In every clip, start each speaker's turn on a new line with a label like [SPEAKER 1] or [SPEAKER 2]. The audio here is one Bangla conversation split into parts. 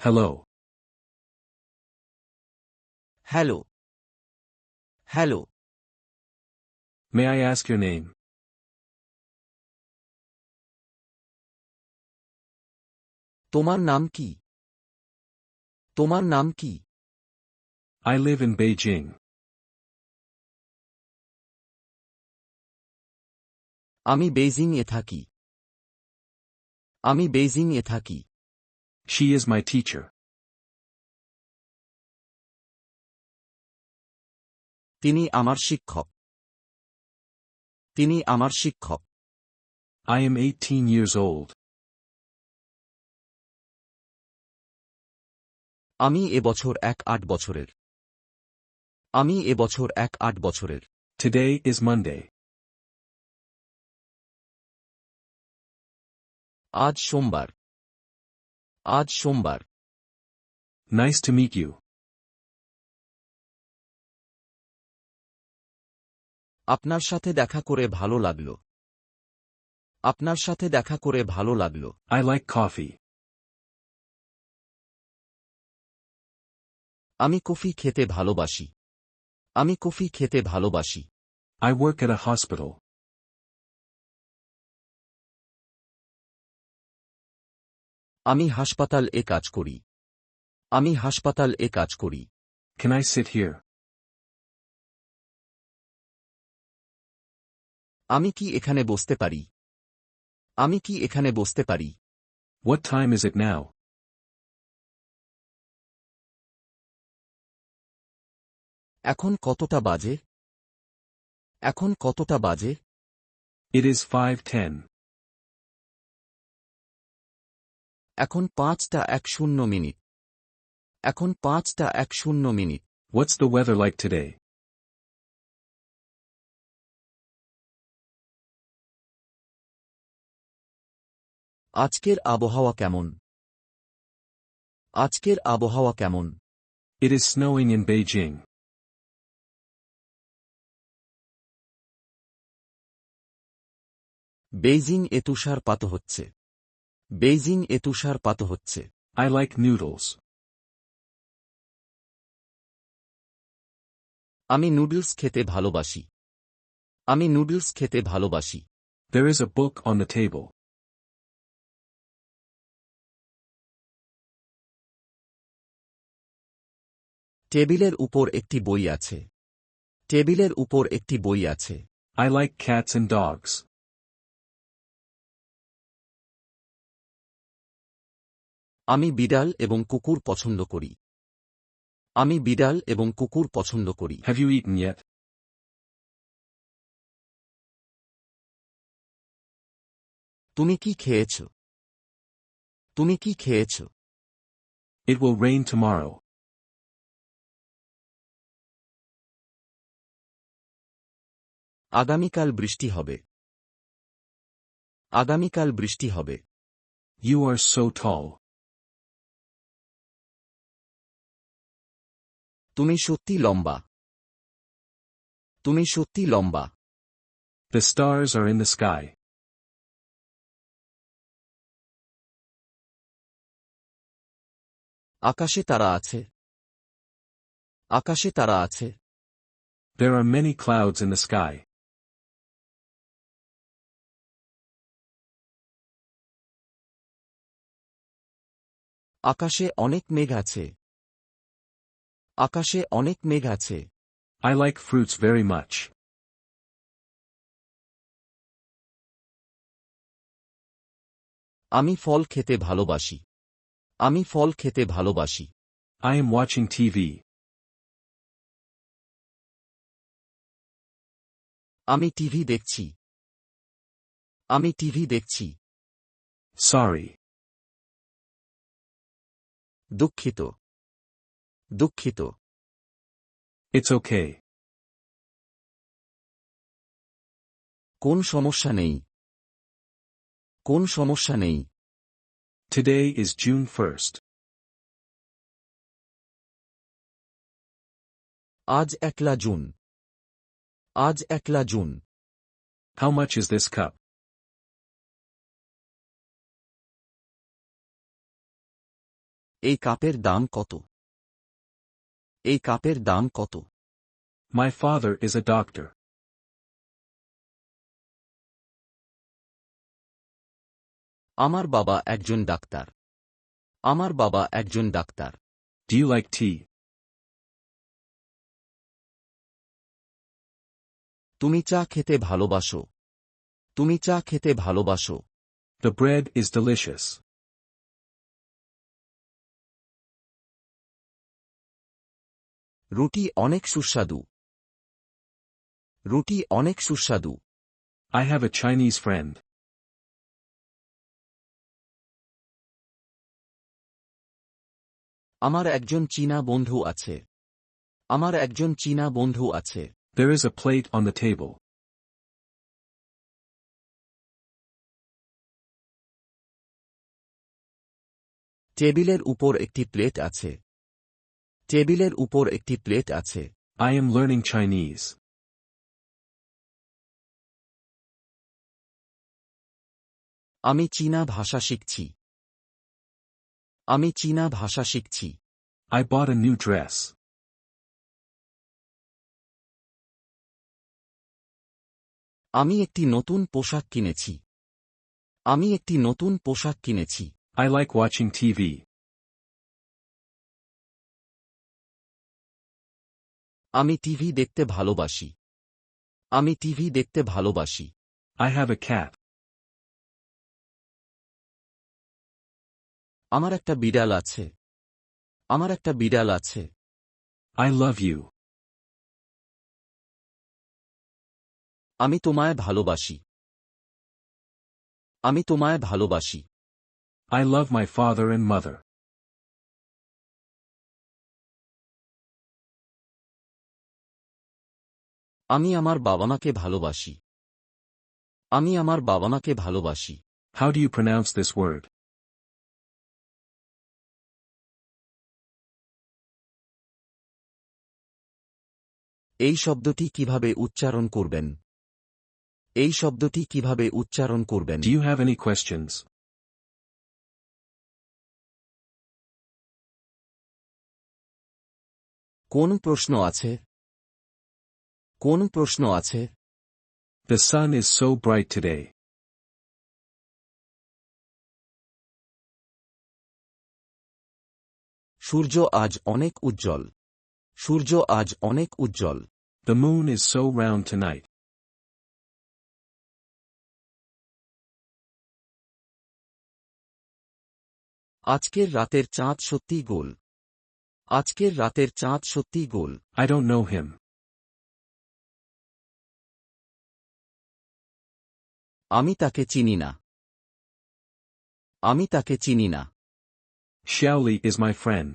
[SPEAKER 1] Hello.
[SPEAKER 2] Hello hello
[SPEAKER 1] May I ask your name?
[SPEAKER 2] তোমার নাম কি তোমার নাম কি
[SPEAKER 1] I live in Beijing.
[SPEAKER 2] আমি বেইজিং এ থাকি আমি বেইজিং এ থাকি
[SPEAKER 1] She is my teacher.
[SPEAKER 2] তিনি আমার শিক্ষক তিনি আমার শিক্ষক
[SPEAKER 1] I am 18 years old.
[SPEAKER 2] আমি এবছর এক আট বছরের আমি এবছর এক আট বছরের
[SPEAKER 1] Today is Monday.
[SPEAKER 2] আজ সোমবার আজ সোমবার।
[SPEAKER 1] নাইস টু meet ইউ
[SPEAKER 2] আপনার সাথে দেখা করে ভালো লাগল। আপনার সাথে দেখা করে ভালো লাগল।
[SPEAKER 1] আই লাইক কফি
[SPEAKER 2] আমি কফি খেতে ভালোবাসি। আমি কফি খেতে ভালোবাসি।
[SPEAKER 1] I work at a hospital.
[SPEAKER 2] আমি হাসপাতাল এ কাজ করি আমি হাসপাতাল এ কাজ করি
[SPEAKER 1] Can I sit here?
[SPEAKER 2] আমি কি এখানে বসতে পারি আমি কি এখানে বসতে পারি
[SPEAKER 1] What time is it now?
[SPEAKER 2] এখন কতটা বাজে এখন কতটা বাজে
[SPEAKER 1] It is 5.10.
[SPEAKER 2] এখন পাঁচটা এক শূন্য মিনিট। এখন পাঁচটা এক শূন্য মিনিট।
[SPEAKER 1] What's the weather like today?
[SPEAKER 2] আজকের আবহাওয়া কেমন? আজকের আবহাওয়া কেমন?
[SPEAKER 1] It is snowing in Beijing.
[SPEAKER 2] Beijing এ তুষারপাত হচ্ছে। বেইজিং এ তুষারপাত হচ্ছে
[SPEAKER 1] আই লাইক noodles.
[SPEAKER 2] আমি নুডলস খেতে ভালোবাসি আমি নুডলস খেতে ভালোবাসি
[SPEAKER 1] There is a book on the table.
[SPEAKER 2] টেবিলের উপর একটি বই আছে টেবিলের উপর একটি বই আছে
[SPEAKER 1] I like cats and dogs.
[SPEAKER 2] আমি বিড়াল এবং কুকুর পছন্দ করি আমি বিড়াল এবং কুকুর পছন্দ করি
[SPEAKER 1] Have you eaten yet?
[SPEAKER 2] তুমি কি খেয়েছ তুমি কি খেয়েছ
[SPEAKER 1] It will rain tomorrow.
[SPEAKER 2] আগামীকাল বৃষ্টি হবে আগামীকাল বৃষ্টি হবে
[SPEAKER 1] ইউ আর সো tall.
[SPEAKER 2] তুমি সত্যি লম্বা তুমি সত্যি লম্বা
[SPEAKER 1] The stars are in the sky.
[SPEAKER 2] আকাশে তারা আছে আকাশে তারা আছে
[SPEAKER 1] There are many clouds in the sky.
[SPEAKER 2] আকাশে অনেক মেঘ আছে আকাশে অনেক মেঘ আছে।
[SPEAKER 1] I like fruits very much.
[SPEAKER 2] আমি ফল খেতে ভালোবাসি। আমি ফল খেতে ভালোবাসি।
[SPEAKER 1] আই এম ওয়াচিং টিভি
[SPEAKER 2] আমি টিভি দেখছি। আমি টিভি দেখছি।
[SPEAKER 1] সরি
[SPEAKER 2] দুঃখিত। দুঃখিত।
[SPEAKER 1] It's okay.
[SPEAKER 2] কোন সমস্যা নেই? কোন সমস্যা নেই?
[SPEAKER 1] Today is June 1st.
[SPEAKER 2] আজ একলা জুন। আজ একলা June.
[SPEAKER 1] How much is this cup
[SPEAKER 2] এই কাপের দাম কত? এই কাপের দাম কত
[SPEAKER 1] My father is a doctor.
[SPEAKER 2] আমার বাবা একজন ডাক্তার আমার বাবা একজন ডাক্তার
[SPEAKER 1] Do you like tea?
[SPEAKER 2] তুমি চা খেতে ভালোবাসো তুমি চা খেতে ভালোবাসো
[SPEAKER 1] The bread is delicious.
[SPEAKER 2] রুটি অনেক সুস্বাদু। রুটি অনেক সুস্বাদু।
[SPEAKER 1] I have a Chinese friend.
[SPEAKER 2] আমার একজন চীনা বন্ধু আছে। আমার একজন চীনা বন্ধু আছে।
[SPEAKER 1] There is a plate on the table.
[SPEAKER 2] টেবিলের উপর একটি প্লেট আছে। টেবিলের উপর একটি প্লেট আছে।
[SPEAKER 1] আই এম লার্নিং চাইনিজ
[SPEAKER 2] আমি চীনা ভাষা শিখছি। আমি চীনা ভাষা শিখছি।
[SPEAKER 1] I bought a new dress.
[SPEAKER 2] আমি একটি নতুন পোশাক কিনেছি। আমি একটি নতুন পোশাক কিনেছি।
[SPEAKER 1] I like watching TV.
[SPEAKER 2] আমি টিভি দেখতে ভালোবাসি আমি টিভি দেখতে ভালোবাসি
[SPEAKER 1] আই have a cat.
[SPEAKER 2] আমার একটা বিড়াল আছে আমার একটা বিড়াল আছে
[SPEAKER 1] I love you.
[SPEAKER 2] আমি তোমায় ভালোবাসি আমি তোমায় ভালোবাসি
[SPEAKER 1] I love my father and mother.
[SPEAKER 2] আমি আমার বাবা মাকে ভালোবাসি। আমি আমার বাবা মাকে ভালোবাসি।
[SPEAKER 1] How do you pronounce this word?
[SPEAKER 2] এই শব্দটি কীভাবে উচ্চারণ করবেন? এই শব্দটি কীভাবে উচ্চারণ করবেন?
[SPEAKER 1] Do you have any questions?
[SPEAKER 2] কোন প্রশ্ন আছে? কোন প্রশ্ন আছে
[SPEAKER 1] The sun is so bright today.
[SPEAKER 2] সূর্য আজ অনেক উজ্জ্বল সূর্য আজ অনেক উজ্জ্বল
[SPEAKER 1] The moon is so round tonight.
[SPEAKER 2] আজকের রাতের চাঁদ সত্যি গোল আজকের রাতের চাঁদ সত্যি গোল
[SPEAKER 1] আই don't know him.
[SPEAKER 2] আমি তাকে চিনি না আমি তাকে চিনি না
[SPEAKER 1] Xiaoli is my friend.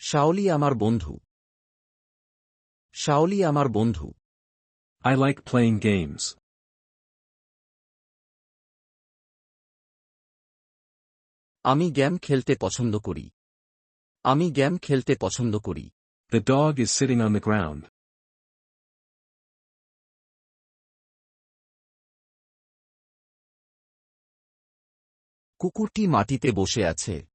[SPEAKER 2] Shaoli আমার বন্ধু শাওলি আমার বন্ধু
[SPEAKER 1] I like playing games.
[SPEAKER 2] আমি গেম খেলতে পছন্দ করি আমি গেম খেলতে পছন্দ করি
[SPEAKER 1] The dog is sitting on the ground.
[SPEAKER 2] কুকুরটি মাটিতে বসে আছে।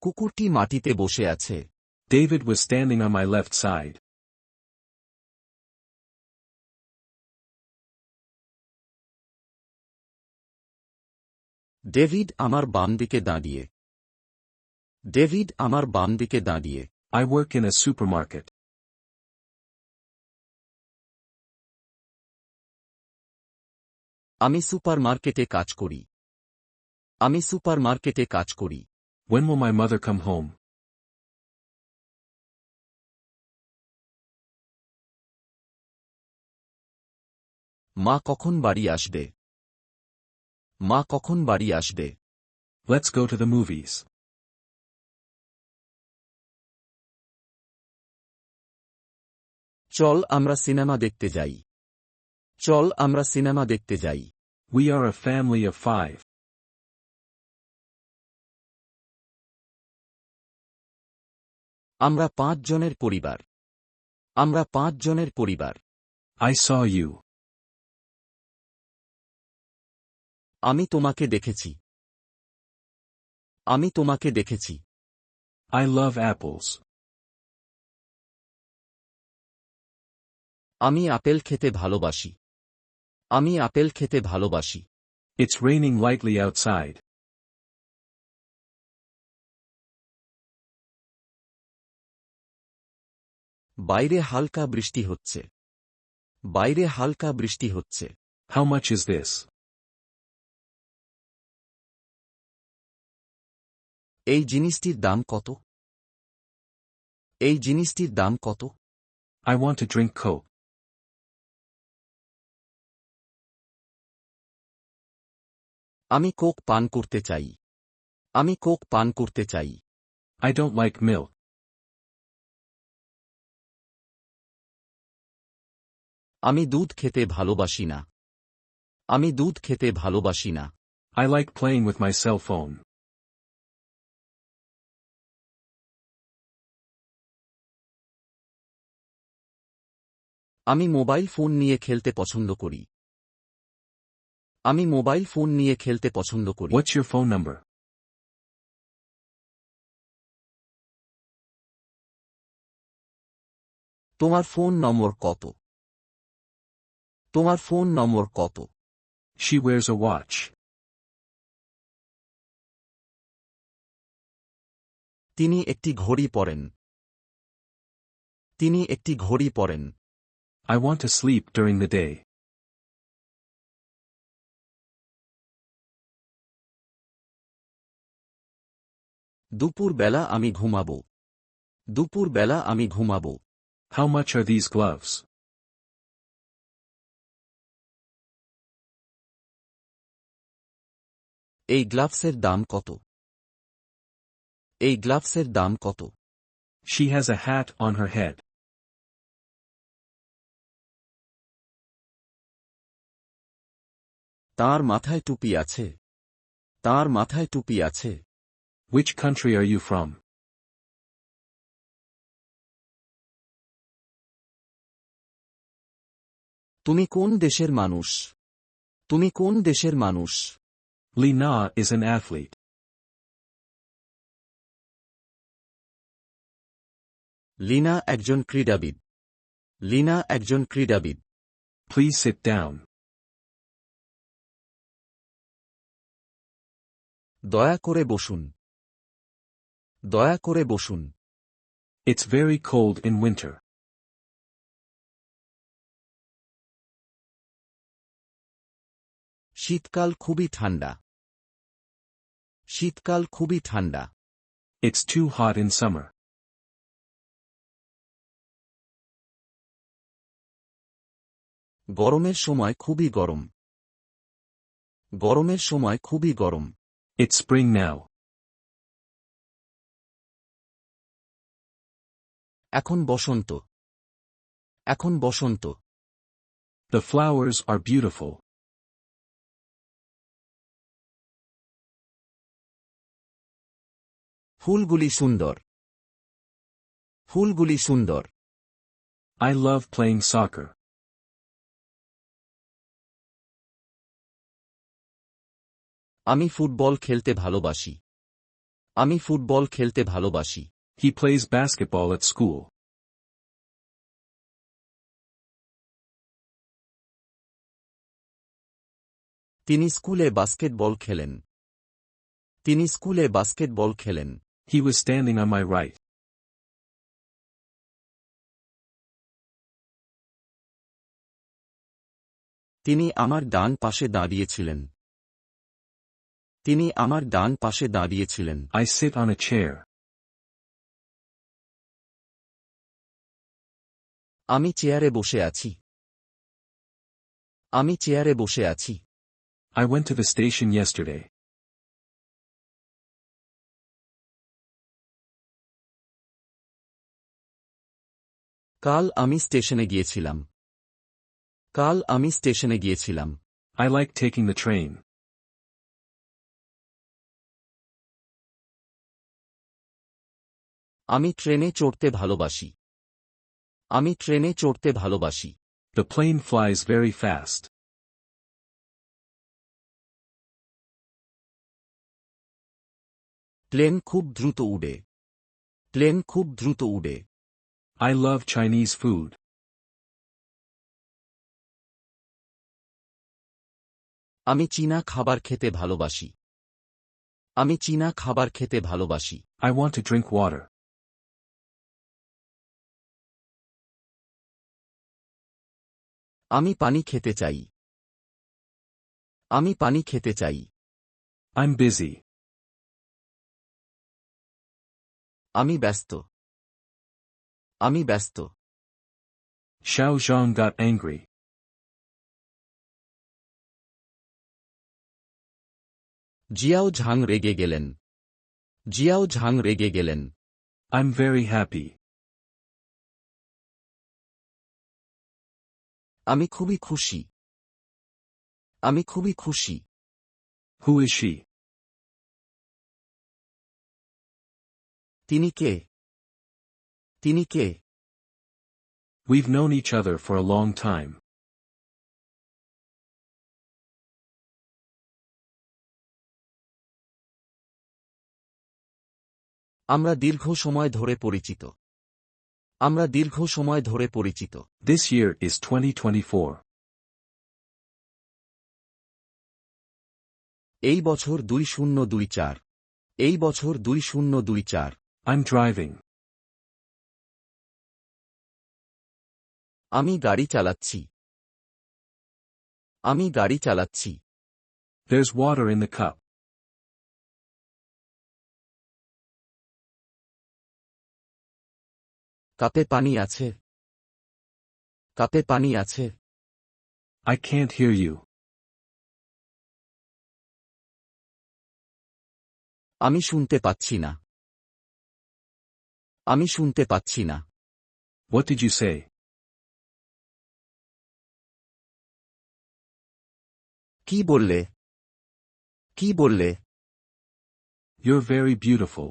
[SPEAKER 2] কুকুরটি মাটিতে বসে আছে।
[SPEAKER 1] David was standing on my left side.
[SPEAKER 2] David আমার বাম দিকে দাঁড়িয়ে। ডেভিড আমার বাম দিকে দাঁড়িয়ে।
[SPEAKER 1] I work in a supermarket.
[SPEAKER 2] আমি সুপারমার্কেটে কাজ করি। আমি সুপারমার্কেটে কাজ করি
[SPEAKER 1] When will my mother come home?
[SPEAKER 2] মা কখন বাড়ি আসবে মা কখন বাড়ি আসবে
[SPEAKER 1] Let's go to the movies.
[SPEAKER 2] চল আমরা সিনেমা দেখতে যাই চল আমরা সিনেমা দেখতে যাই
[SPEAKER 1] We are a family of five.
[SPEAKER 2] আমরা পাঁচ জনের পরিবার আমরা পাঁচ জনের পরিবার
[SPEAKER 1] I saw you.
[SPEAKER 2] আমি তোমাকে দেখেছি আমি তোমাকে দেখেছি
[SPEAKER 1] I love apples.
[SPEAKER 2] আমি আপেল খেতে ভালোবাসি আমি আপেল খেতে ভালোবাসি
[SPEAKER 1] ইটস raining lightly outside.
[SPEAKER 2] বাইরে হালকা বৃষ্টি হচ্ছে বাইরে হালকা বৃষ্টি হচ্ছে
[SPEAKER 1] How much is this?
[SPEAKER 2] এই জিনিসটির দাম কত এই জিনিসটির দাম কত
[SPEAKER 1] I want to drink Coke.
[SPEAKER 2] আমি কোক পান করতে চাই আমি কোক পান করতে চাই
[SPEAKER 1] আই don't like milk.
[SPEAKER 2] আমি দুধ খেতে ভালোবাসি না। আমি দুধ খেতে ভালোবাসি না।
[SPEAKER 1] I like playing with my cell phone.
[SPEAKER 2] আমি মোবাইল ফোন নিয়ে খেলতে পছন্দ করি। আমি মোবাইল ফোন নিয়ে খেলতে পছন্দ করি।
[SPEAKER 1] What's your phone number?
[SPEAKER 2] তোমার ফোন নম্বর কত? তোমার ফোন নম্বর কত
[SPEAKER 1] She wears a watch.
[SPEAKER 2] তিনি একটি ঘড়ি পরেন তিনি একটি ঘড়ি পরেন
[SPEAKER 1] I want to sleep during the day.
[SPEAKER 2] দুপুর বেলা আমি ঘুমাব দুপুর আমি ঘুমাব
[SPEAKER 1] How much are these gloves?
[SPEAKER 2] এই গ্লাভসের দাম কত? এই গ্লাভসের দাম কত?
[SPEAKER 1] She has a hat on her head.
[SPEAKER 2] তার মাথায় টুপি আছে। তার মাথায় টুপি আছে।
[SPEAKER 1] Which country are you from?
[SPEAKER 2] তুমি কোন দেশের মানুষ? তুমি কোন দেশের মানুষ?
[SPEAKER 1] Li Na is an athlete.
[SPEAKER 2] Lina একজন ক্রীড়াবিদ লিনা একজন ক্রীড়াবিদ
[SPEAKER 1] Please sit down.
[SPEAKER 2] দয়া করে বসুন দয়া করে বসুন
[SPEAKER 1] It's very cold in winter.
[SPEAKER 2] শীতকাল খুবই ঠান্ডা শীতকাল খুবই ঠান্ডা।
[SPEAKER 1] It's too hot in summer
[SPEAKER 2] গরমের সময় খুবই গরম। গরমের সময় খুবই গরম।
[SPEAKER 1] ইটস স্প্রিং নাও
[SPEAKER 2] এখন বসন্ত। এখন বসন্ত।
[SPEAKER 1] দ্য ফ্লাওয়ার্স আর বিউটিফুল
[SPEAKER 2] ফুলগুলি সুন্দর। ফুলগুলি সুন্দর।
[SPEAKER 1] I love playing soccer.
[SPEAKER 2] আমি ফুটবল খেলতে ভালোবাসি। আমি ফুটবল খেলতে ভালোবাসি।
[SPEAKER 1] He plays basketball at school.
[SPEAKER 2] তিনি স্কুলে বাস্কেটবল খেলেন। তিনি স্কুলে বাস্কেটবল খেলেন।
[SPEAKER 1] He was standing on my right.
[SPEAKER 2] তিনি আমার ডান পাশে দাঁড়িয়েছিলেন তিনি আমার ডান পাশে দাঁড়িয়েছিলেন
[SPEAKER 1] I sit on a chair.
[SPEAKER 2] আমি চেয়ারে বসে আছি আমি চেয়ারে বসে আছি
[SPEAKER 1] I went to the station yesterday.
[SPEAKER 2] কাল আমি স্টেশনে গিয়েছিলাম। কাল আমি স্টেশনে গিয়েছিলাম।
[SPEAKER 1] I like taking the train
[SPEAKER 2] আমি ট্রেনে চড়তে ভালোবাসি। আমি ট্রেনে চড়তে ভালোবাসি।
[SPEAKER 1] The plane flies very fast
[SPEAKER 2] plane খুব দ্রুত উড়ে। প্লেন খুব দ্রুত উড়ে।
[SPEAKER 1] I love Chinese food.
[SPEAKER 2] আমি চীনা খাবার খেতে ভালোবাসি আমি চীনা খাবার খেতে ভালোবাসি
[SPEAKER 1] I want to drink water.
[SPEAKER 2] আমি পানি খেতে চাই আমি পানি খেতে চাই
[SPEAKER 1] I'm busy.
[SPEAKER 2] আমি ব্যস্ত আমি ব্যস্ত
[SPEAKER 1] Xiao Zhang got angry.
[SPEAKER 2] Xiao Zhang রেগে গেলেন জিয়াও ঝাং রেগে গেলেন
[SPEAKER 1] I'm very happy.
[SPEAKER 2] আমি খুবই খুশি আমি খুবই খুশি
[SPEAKER 1] Who is she?
[SPEAKER 2] তিনি কে তিনি কে
[SPEAKER 1] We've known each other for a long time.
[SPEAKER 2] আমরা দীর্ঘ সময় ধরে পরিচিত আমরা দীর্ঘ সময় ধরে পরিচিত
[SPEAKER 1] This year is 2024.
[SPEAKER 2] এই বছর দুই শূন্য দুই চার এই বছর দুই শূন্য দুই চার
[SPEAKER 1] I'm driving.
[SPEAKER 2] আমি গাড়ি চালাচ্ছি আমি গাড়ি চালাচ্ছি
[SPEAKER 1] There's water in the cup.
[SPEAKER 2] কাপে পানি আছে কাপে পানি আছে
[SPEAKER 1] I can't hear you.
[SPEAKER 2] আমি শুনতে পাচ্ছি না আমি শুনতে পাচ্ছি না
[SPEAKER 1] What did you say?
[SPEAKER 2] কি বললে কি বললে
[SPEAKER 1] You're very beautiful.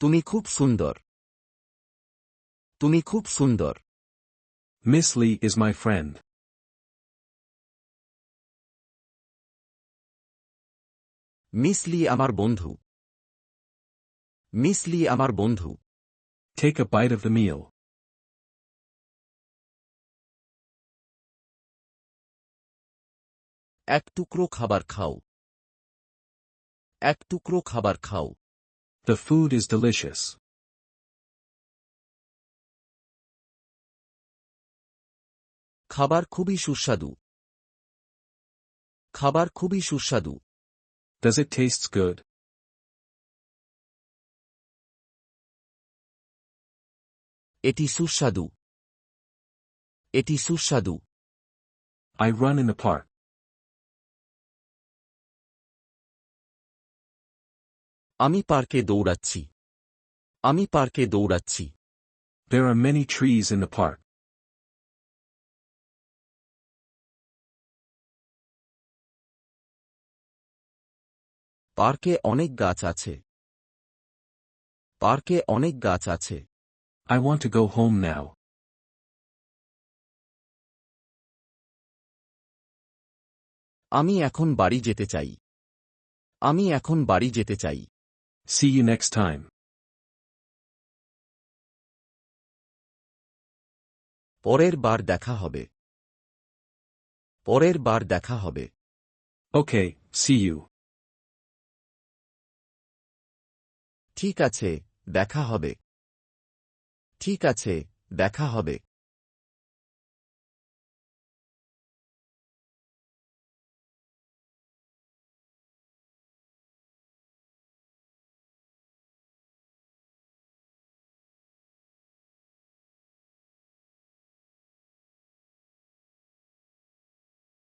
[SPEAKER 2] তুমি খুব সুন্দর তুমি খুব সুন্দর
[SPEAKER 1] Miss Lee is my friend.
[SPEAKER 2] Miss Lee আমার বন্ধু মিস লি আমার বন্ধু
[SPEAKER 1] Take a bite of the meal.
[SPEAKER 2] এক টুকরো খাবার খাও এক টুকরো খাবার খাও
[SPEAKER 1] The food is delicious.
[SPEAKER 2] খাবার খুবই সুস্বাদু খাবার খুবই সুস্বাদু
[SPEAKER 1] Does it taste good?
[SPEAKER 2] এটি সুস্বাদু এটি সুস্বাদু
[SPEAKER 1] I run in the park.
[SPEAKER 2] আমি পার্কে দৌড়াচ্ছি। আমি পার্কে দৌড়াচ্ছি।
[SPEAKER 1] There are many trees in the park.
[SPEAKER 2] পার্কে অনেক গাছ আছে। পার্কে অনেক গাছ আছে।
[SPEAKER 1] I want to go home now.
[SPEAKER 2] আমি এখন বাড়ি যেতে চাই। আমি এখন বাড়ি যেতে চাই।
[SPEAKER 1] See you next time.
[SPEAKER 2] পরের বার দেখা হবে পরের বার দেখা হবে
[SPEAKER 1] Okay, see you.
[SPEAKER 2] ঠিক আছে দেখা হবে ঠিক আছে দেখা হবে